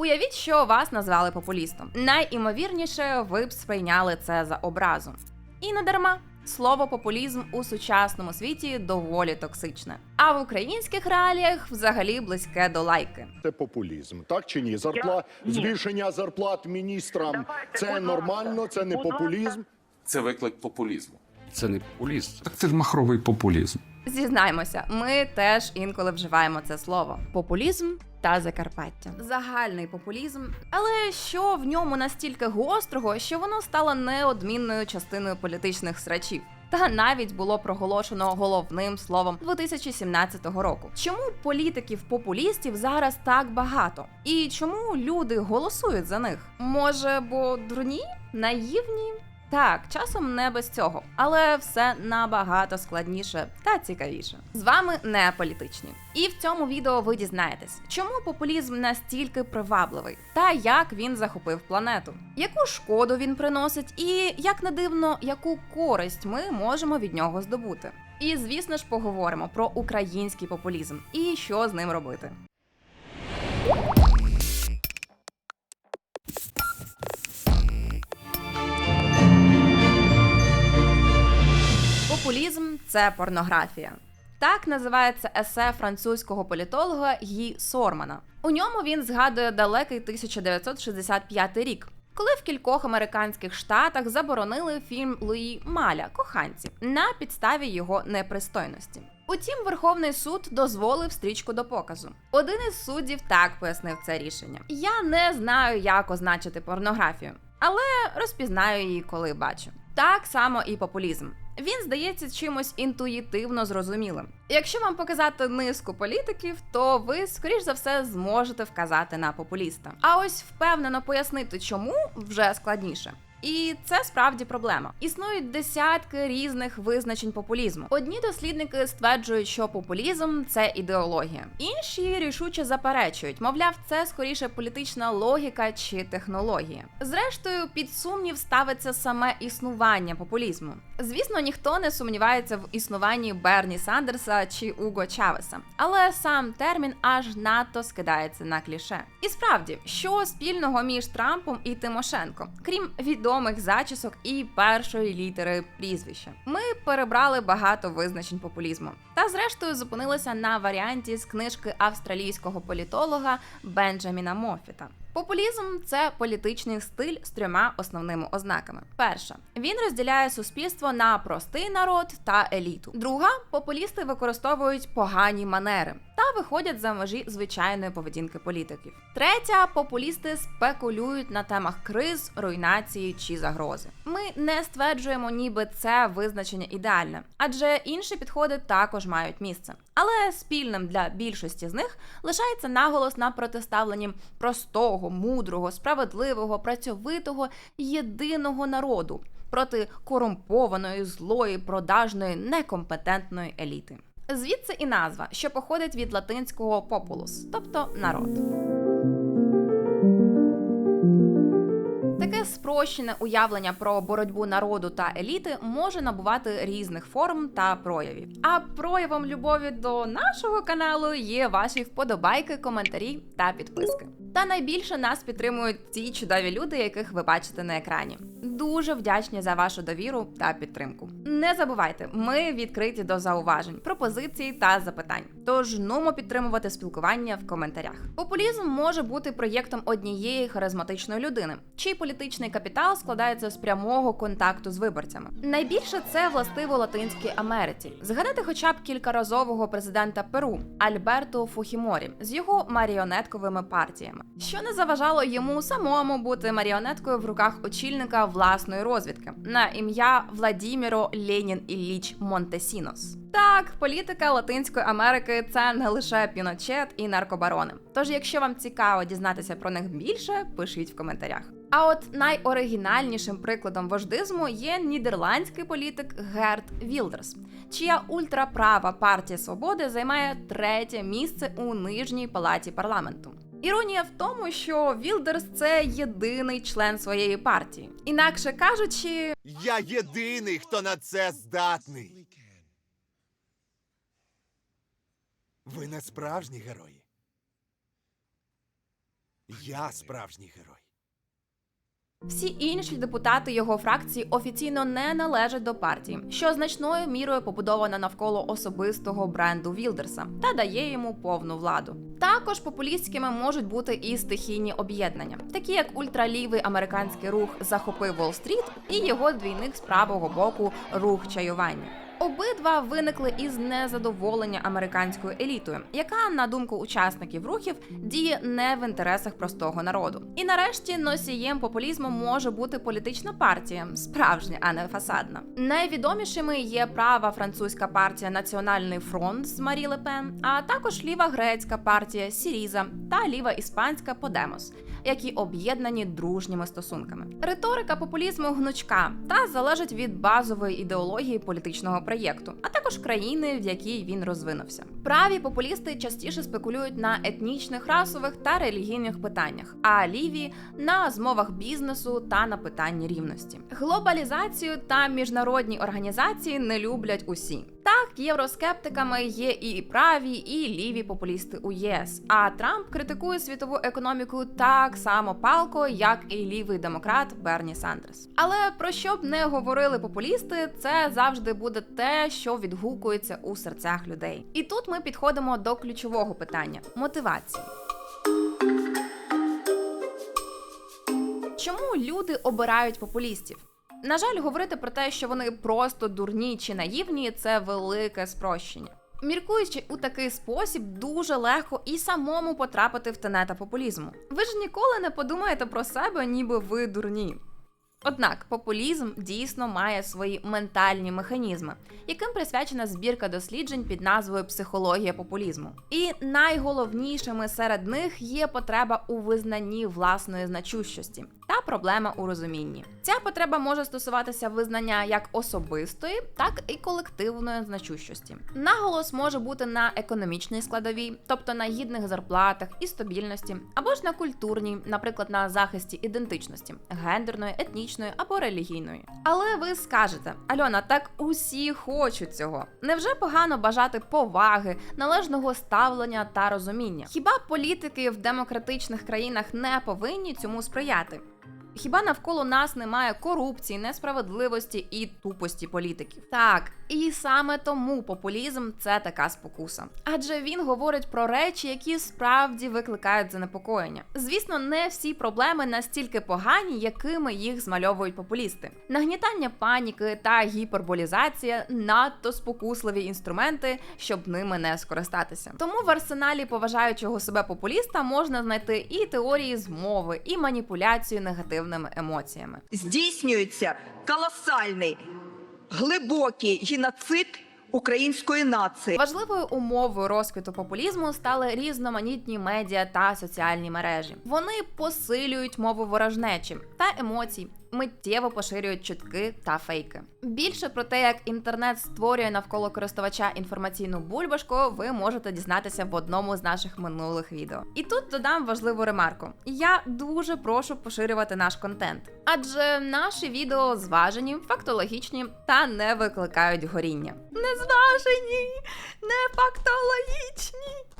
Уявіть, що вас назвали популістом. Найімовірніше, ви б сприйняли це за образу. І не дарма. Слово популізм у сучасному світі доволі токсичне. А в українських реаліях взагалі близьке до лайки. Це популізм, так чи ні? Зарпла... ні. Збільшення зарплат міністрам Давайте, це нормально, це не популізм. Це виклик популізму. Це не популіст. Так це ж махровий популізм. Зізнаймося, ми теж інколи вживаємо це слово: популізм та Закарпаття. Загальний популізм, але що в ньому настільки гострого, що воно стало неодмінною частиною політичних срачів. Та навіть було проголошено головним словом 2017 року. Чому політиків-популістів зараз так багато? І чому люди голосують за них? Може, бо дурні, наївні? Так, часом не без цього, але все набагато складніше та цікавіше. З вами не політичні. І в цьому відео ви дізнаєтесь, чому популізм настільки привабливий, та як він захопив планету, яку шкоду він приносить, і як не дивно, яку користь ми можемо від нього здобути. І звісно ж поговоримо про український популізм і що з ним робити. Це порнографія. Так називається есе французького політолога Гі Сормана. У ньому він згадує далекий 1965 рік, коли в кількох американських штатах заборонили фільм Луї Маля Коханці на підставі його непристойності. Утім, Верховний суд дозволив стрічку до показу. Один із суддів так пояснив це рішення: я не знаю, як означити порнографію, але розпізнаю її, коли бачу. Так само і популізм. Він здається чимось інтуїтивно зрозумілим. Якщо вам показати низку політиків, то ви, скоріш за все, зможете вказати на популіста. А ось впевнено пояснити, чому вже складніше. І це справді проблема. Існують десятки різних визначень популізму. Одні дослідники стверджують, що популізм це ідеологія, інші рішуче заперечують, мовляв, це скоріше політична логіка чи технологія. Зрештою, під сумнів ставиться саме існування популізму. Звісно, ніхто не сумнівається в існуванні Берні Сандерса чи Уго Чавеса, але сам термін аж надто скидається на кліше. І справді, що спільного між Трампом і Тимошенко, крім відомих зачісок і першої літери прізвища, ми перебрали багато визначень популізму. Та зрештою зупинилися на варіанті з книжки австралійського політолога Бенджаміна Моффіта. Популізм це політичний стиль з трьома основними ознаками. Перша він розділяє суспільство на простий народ та еліту. Друга популісти використовують погані манери та виходять за межі звичайної поведінки політиків. Третя популісти спекулюють на темах криз, руйнації чи загрози. Ми не стверджуємо, ніби це визначення ідеальне, адже інші підходи також мають місце. Але спільним для більшості з них лишається наголос на протиставленні простого, мудрого, справедливого, працьовитого, єдиного народу проти корумпованої, злої, продажної, некомпетентної еліти. Звідси і назва, що походить від латинського populus, тобто народ. Спрощене уявлення про боротьбу народу та еліти може набувати різних форм та проявів. А проявом любові до нашого каналу є ваші вподобайки, коментарі та підписки. Та найбільше нас підтримують ті чудові люди, яких ви бачите на екрані. Дуже вдячні за вашу довіру та підтримку. Не забувайте, ми відкриті до зауважень, пропозицій та запитань. Тож нумо підтримувати спілкування в коментарях. Популізм може бути проєктом однієї харизматичної людини, чий політичний капітал складається з прямого контакту з виборцями. Найбільше це властиво Латинській Америці. Згадати хоча б кількаразового президента Перу Альберто Фухіморі з його маріонетковими партіями, що не заважало йому самому бути маріонеткою в руках очільника власної розвідки на ім'я Владіміро Ленін Ілліч Монтесінос. Так, політика Латинської Америки це не лише піночет і наркобарони. Тож, якщо вам цікаво дізнатися про них більше, пишіть в коментарях. А от найоригінальнішим прикладом вождизму є нідерландський політик Герт Вілдерс, чия ультраправа партія свободи займає третє місце у нижній палаті парламенту. Іронія в тому, що Вілдерс це єдиний член своєї партії. Інакше кажучи, Я єдиний, хто на це здатний. Ви не справжні герої. Я справжній герой. Всі інші депутати його фракції офіційно не належать до партії, що значною мірою побудована навколо особистого бренду Вілдерса та дає йому повну владу. Також популістськими можуть бути і стихійні об'єднання, такі як ультралівий американський рух Захопи Уолл-стріт і його двійник з правого боку рух чаювання. Обидва виникли із незадоволення американською елітою, яка, на думку учасників рухів, діє не в інтересах простого народу. І нарешті носієм популізму може бути політична партія, справжня, а не фасадна. Найвідомішими є права французька партія Національний фронт з Марі Ле Пен, а також ліва грецька партія Сіріза та ліва іспанська Подемос які об'єднані дружніми стосунками. Риторика популізму гнучка та залежить від базової ідеології політичного проєкту, а також країни, в якій він розвинувся. Праві популісти частіше спекулюють на етнічних, расових та релігійних питаннях, а ліві на змовах бізнесу та на питанні рівності. Глобалізацію та міжнародні організації не люблять усі. Так, євроскептиками є і праві, і ліві популісти у ЄС. А Трамп критикує світову економіку так само палко, як і лівий демократ Берні Сандерс. Але про що б не говорили популісти, це завжди буде те, що відгукується у серцях людей. І тут ми підходимо до ключового питання мотивації. Чому люди обирають популістів? На жаль, говорити про те, що вони просто дурні чи наївні, це велике спрощення. Міркуючи у такий спосіб, дуже легко і самому потрапити в тенета популізму. Ви ж ніколи не подумаєте про себе, ніби ви дурні. Однак популізм дійсно має свої ментальні механізми, яким присвячена збірка досліджень під назвою Психологія популізму. І найголовнішими серед них є потреба у визнанні власної значущості та проблема у розумінні. Ця потреба може стосуватися визнання як особистої, так і колективної значущості. Наголос може бути на економічній складовій, тобто на гідних зарплатах і стабільності, або ж на культурній, наприклад, на захисті ідентичності, гендерної, етнічної або релігійної. Але ви скажете, Альона, так усі хочуть цього. Невже погано бажати поваги, належного ставлення та розуміння? Хіба політики в демократичних країнах не повинні цьому сприяти? Хіба навколо нас немає корупції, несправедливості і тупості політиків? Так, і саме тому популізм це така спокуса. Адже він говорить про речі, які справді викликають занепокоєння. Звісно, не всі проблеми настільки погані, якими їх змальовують популісти. Нагнітання паніки та гіперболізація надто спокусливі інструменти, щоб ними не скористатися. Тому в арсеналі поважаючого себе популіста можна знайти і теорії змови, і маніпуляцію негативними емоціями. здійснюється колосальний глибокий геноцид української нації. Важливою умовою розквіту популізму стали різноманітні медіа та соціальні мережі. Вони посилюють мову ворожнечі та емоцій, миттєво поширюють чутки та фейки. Більше про те, як інтернет створює навколо користувача інформаційну бульбашку, ви можете дізнатися в одному з наших минулих відео. І тут додам важливу ремарку: я дуже прошу поширювати наш контент, адже наші відео зважені, фактологічні та не викликають горіння. Не зважені, не фактологічні.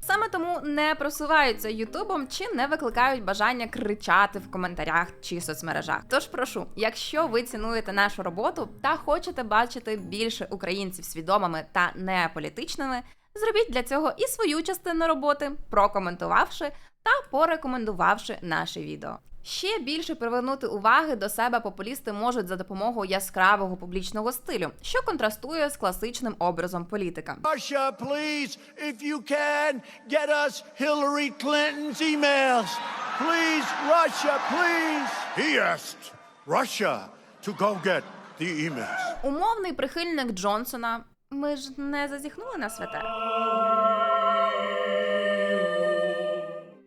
Саме тому не просуваються Ютубом чи не викликають бажання кричати в коментарях чи соцмережах. Тож прошу, якщо ви цінуєте нашу роботу та хочете бачити більше українців свідомими та неполітичними, зробіть для цього і свою частину роботи, прокоментувавши та порекомендувавши наше відео. Ще більше привернути уваги до себе популісти можуть за допомогою яскравого публічного стилю, що контрастує з класичним образом політика. Russia, please, if you can, get us Hillary Clinton's emails. Please, Russia, please. He asked Russia to go get the emails. Умовний прихильник Джонсона. Ми ж не зазіхнули на святе.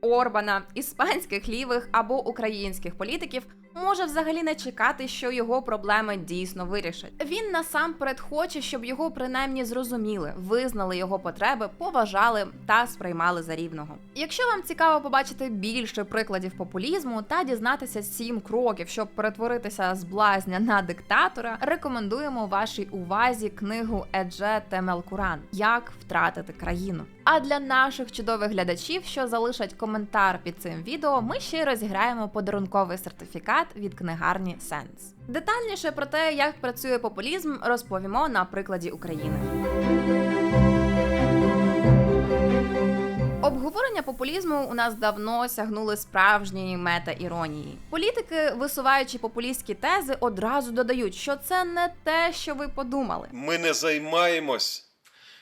Орбана, іспанських лівих або українських політиків може взагалі не чекати, що його проблеми дійсно вирішать. Він насамперед хоче, щоб його принаймні зрозуміли, визнали його потреби, поважали та сприймали за рівного. Якщо вам цікаво побачити більше прикладів популізму та дізнатися сім кроків, щоб перетворитися з блазня на диктатора, рекомендуємо вашій увазі книгу Едже Темел Куран Як втратити країну. А для наших чудових глядачів, що залишать коментар під цим відео, ми ще розіграємо подарунковий сертифікат від книгарні Сенс. Детальніше про те, як працює популізм, розповімо на прикладі України. Обговорення популізму у нас давно сягнули справжньої мета-іронії. Політики, висуваючи популістські тези, одразу додають, що це не те, що ви подумали. Ми не займаємось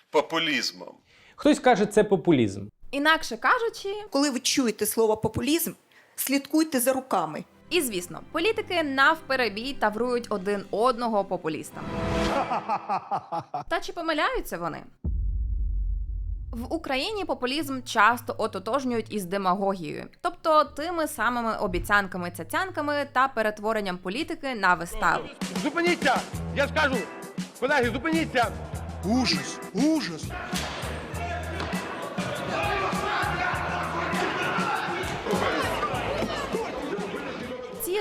популізмом. Хтось каже, це популізм. Інакше кажучи, Коли ви чуєте слово популізм, слідкуйте за руками. І звісно, політики навперебій таврують один одного популістам. Та чи помиляються вони? В Україні популізм часто ототожнюють із демагогією, тобто тими самими обіцянками цяцянками та перетворенням політики на виставу. Зупиніться! Я скажу! Колеги, зупиніться! Ужас, ужас.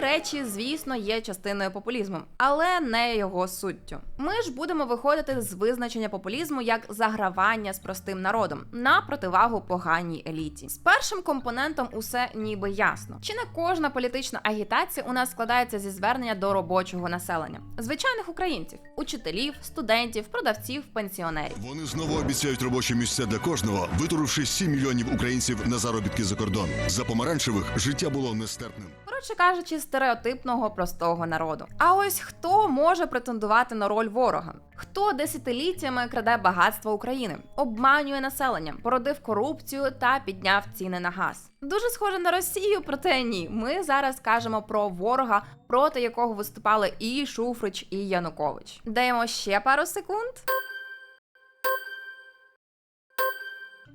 Речі, звісно, є частиною популізму, але не його суттю. Ми ж будемо виходити з визначення популізму як загравання з простим народом на противагу поганій еліті. З першим компонентом усе ніби ясно. Чи не кожна політична агітація у нас складається зі звернення до робочого населення, звичайних українців, учителів, студентів, продавців, пенсіонерів. Вони знову обіцяють робочі місця для кожного, витуривши 7 мільйонів українців на заробітки за кордон. За помаранчевих життя було нестерпним. Коротше кажучи, стереотипного простого народу. А ось хто може претендувати на роль ворога? Хто десятиліттями краде багатство України, обманює населення, породив корупцію та підняв ціни на газ? Дуже схоже на Росію, проте ні. Ми зараз кажемо про ворога, проти якого виступали і Шуфрич, і Янукович. Даємо ще пару секунд.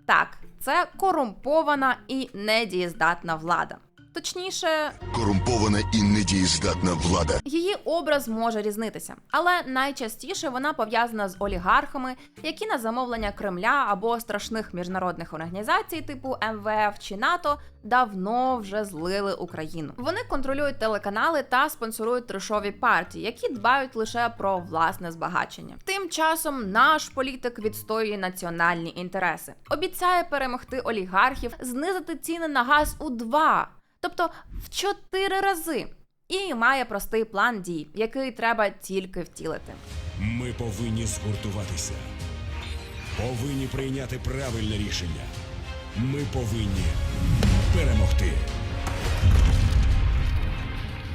Так, це корумпована і недієздатна влада. Точніше, Корумпована і недієздатна влада. Її образ може різнитися, але найчастіше вона пов'язана з олігархами, які на замовлення Кремля або страшних міжнародних організацій, типу МВФ чи НАТО, давно вже злили Україну. Вони контролюють телеканали та спонсорують трешові партії, які дбають лише про власне збагачення. Тим часом наш політик відстоює національні інтереси, обіцяє перемогти олігархів, знизити ціни на газ у два, тобто в чотири рази. І має простий план дій, який треба тільки втілити. Ми повинні згуртуватися. Повинні прийняти правильне рішення. Ми повинні перемогти.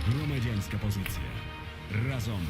Громадянська позиція. Разом.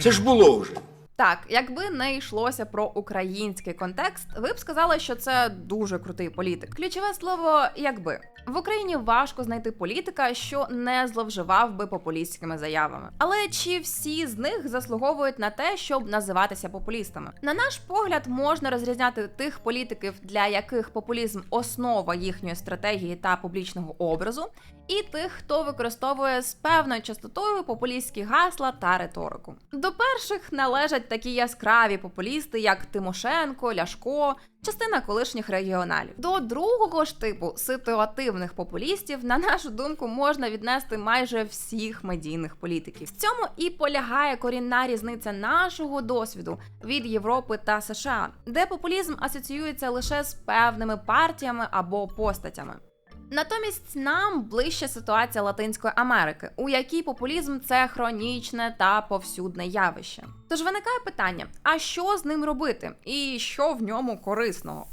Це ж було вже. Так, якби не йшлося про український контекст, ви б сказали, що це дуже крутий політик. Ключове слово якби в Україні важко знайти політика, що не зловживав би популістськими заявами. Але чи всі з них заслуговують на те, щоб називатися популістами? На наш погляд, можна розрізняти тих політиків, для яких популізм основа їхньої стратегії та публічного образу, і тих, хто використовує з певною частотою популістські гасла та риторику. До перших належать такі яскраві популісти, як Тимошенко, Ляшко, частина колишніх регіоналів. До другого ж типу ситуативних популістів, на нашу думку, можна віднести майже всіх медійних політиків. В цьому і полягає корінна різниця нашого досвіду від Європи та США, де популізм асоціюється лише з певними партіями або постатями. Натомість нам ближче ситуація Латинської Америки, у якій популізм це хронічне та повсюдне явище. Тож виникає питання: а що з ним робити, і що в ньому корисного?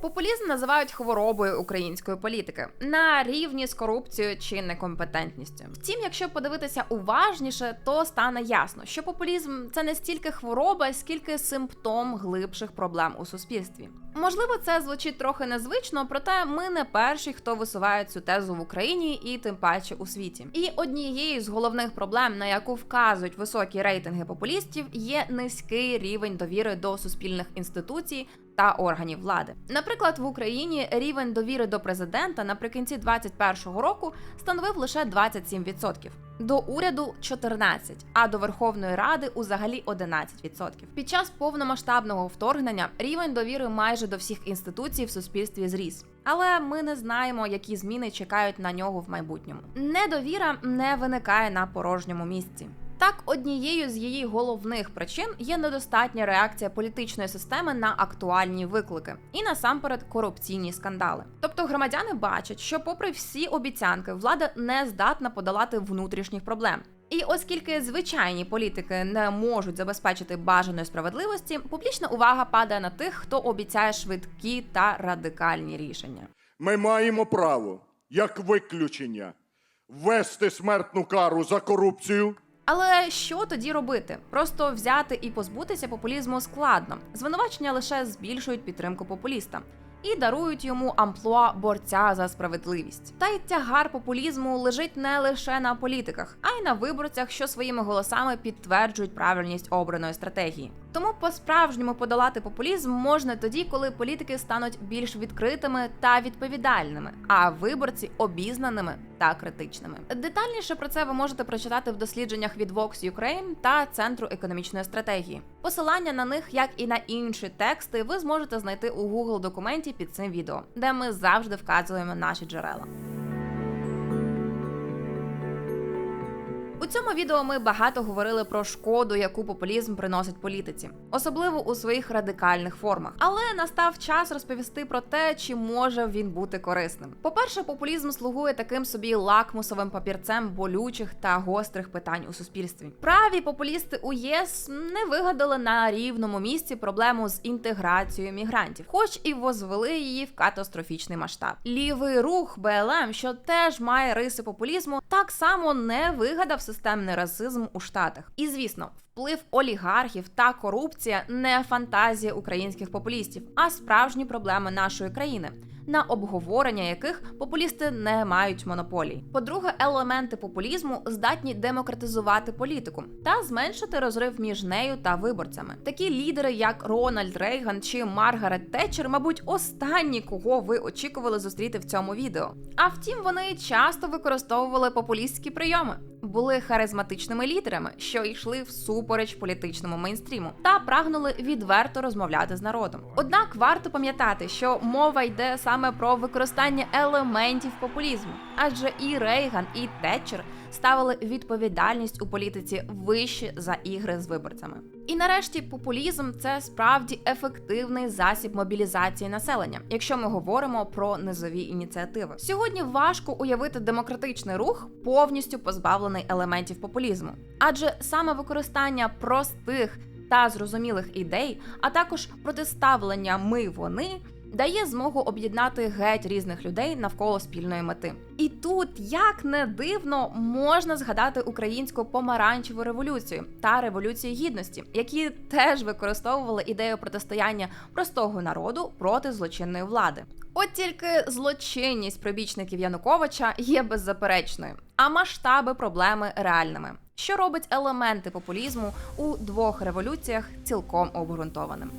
Популізм називають хворобою української політики на рівні з корупцією чи некомпетентністю. Втім, якщо подивитися уважніше, то стане ясно, що популізм це не стільки хвороба, скільки симптом глибших проблем у суспільстві. Можливо, це звучить трохи незвично, проте ми не перші, хто висуває цю тезу в Україні і тим паче у світі. І однією з головних проблем, на яку вказують високі рейтинги популістів, є низький рівень довіри до суспільних інституцій та органів влади. Наприклад, в Україні рівень довіри до президента наприкінці 2021 року становив лише 27%. До уряду 14, а до Верховної Ради узагалі 11%. Під час повномасштабного вторгнення рівень довіри майже до всіх інституцій в суспільстві зріс. Але ми не знаємо, які зміни чекають на нього в майбутньому. Недовіра не виникає на порожньому місці. Так, однією з її головних причин є недостатня реакція політичної системи на актуальні виклики і насамперед корупційні скандали. Тобто громадяни бачать, що, попри всі обіцянки, влада не здатна подолати внутрішніх проблем. І оскільки звичайні політики не можуть забезпечити бажаної справедливості, публічна увага падає на тих, хто обіцяє швидкі та радикальні рішення. Ми маємо право, як виключення, ввести смертну кару за корупцію. Але що тоді робити? Просто взяти і позбутися популізму складно. Звинувачення лише збільшують підтримку популіста і дарують йому амплуа борця за справедливість. Та й тягар популізму лежить не лише на політиках, а й на виборцях, що своїми голосами підтверджують правильність обраної стратегії. Тому по-справжньому подолати популізм можна тоді, коли політики стануть більш відкритими та відповідальними, а виборці обізнаними та критичними. Детальніше про це ви можете прочитати в дослідженнях від Vox Ukraine та Центру економічної стратегії. Посилання на них, як і на інші тексти, ви зможете знайти у Google документі під цим відео, де ми завжди вказуємо наші джерела. У цьому відео ми багато говорили про шкоду, яку популізм приносить політиці, особливо у своїх радикальних формах. Але настав час розповісти про те, чи може він бути корисним. По-перше, популізм слугує таким собі лакмусовим папірцем болючих та гострих питань у суспільстві. Праві популісти у ЄС не вигадали на рівному місці проблему з інтеграцією мігрантів, хоч і возвели її в катастрофічний масштаб. Лівий рух БЛМ, що теж має риси популізму, так само не вигадав системний расизм у Штатах. І звісно, вплив олігархів та корупція не фантазія українських популістів, а справжні проблеми нашої країни. На обговорення яких популісти не мають монополій. По-друге, елементи популізму здатні демократизувати політику та зменшити розрив між нею та виборцями. Такі лідери, як Рональд Рейган чи Маргарет Тетчер, мабуть, останні, кого ви очікували зустріти в цьому відео. А втім, вони часто використовували популістські прийоми були харизматичними лідерами, що йшли всупереч політичному мейнстріму, та прагнули відверто розмовляти з народом. Однак варто пам'ятати, що мова йде саме про використання елементів популізму, адже і Рейган, і Тетчер ставили відповідальність у політиці вище за ігри з виборцями. І нарешті популізм це справді ефективний засіб мобілізації населення, якщо ми говоримо про низові ініціативи. Сьогодні важко уявити демократичний рух повністю позбавлений елементів популізму, адже саме використання простих та зрозумілих ідей, а також протиставлення ми вони дає змогу об'єднати геть різних людей навколо спільної мети. І тут, як не дивно, можна згадати українську помаранчеву революцію та революцію гідності, які теж використовували ідею протистояння простого народу проти злочинної влади. От тільки злочинність прибічників Януковича є беззаперечною, а масштаби проблеми реальними, що робить елементи популізму у двох революціях цілком обґрунтованим.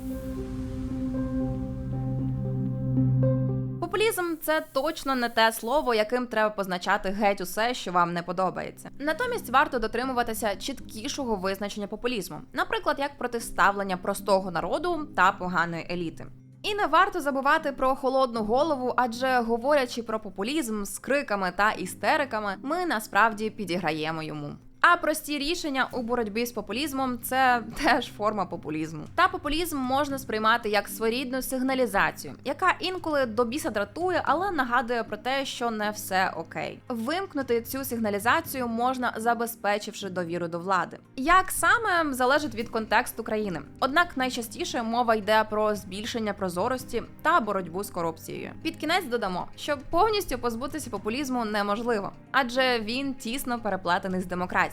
Популізм це точно не те слово, яким треба позначати геть усе, що вам не подобається. Натомість варто дотримуватися чіткішого визначення популізму, наприклад, як протиставлення простого народу та поганої еліти. І не варто забувати про холодну голову, адже говорячи про популізм з криками та істериками, ми насправді підіграємо йому. А прості рішення у боротьбі з популізмом це теж форма популізму. Та популізм можна сприймати як своєрідну сигналізацію, яка інколи до біса дратує, але нагадує про те, що не все окей. Вимкнути цю сигналізацію можна, забезпечивши довіру до влади. Як саме залежить від контексту країни. Однак найчастіше мова йде про збільшення прозорості та боротьбу з корупцією. Під кінець додамо, що повністю позбутися популізму неможливо, адже він тісно переплетений з демократією.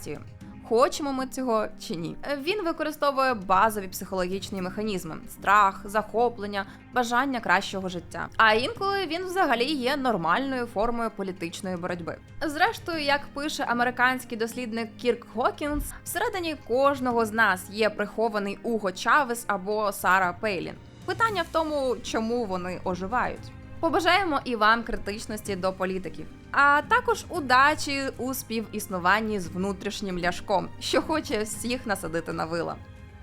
Хочемо ми цього чи ні. Він використовує базові психологічні механізми: страх, захоплення, бажання кращого життя. А інколи він взагалі є нормальною формою політичної боротьби. Зрештою, як пише американський дослідник Кірк Хокінс, всередині кожного з нас є прихований Уго Чавес або Сара Пейлін. Питання в тому, чому вони оживають. Побажаємо і вам критичності до політиків, а також удачі у співіснуванні з внутрішнім ляшком, що хоче всіх насадити на вила.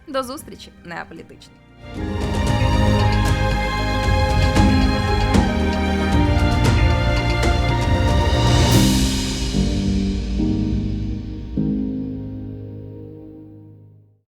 До зустрічі, неаполітичні!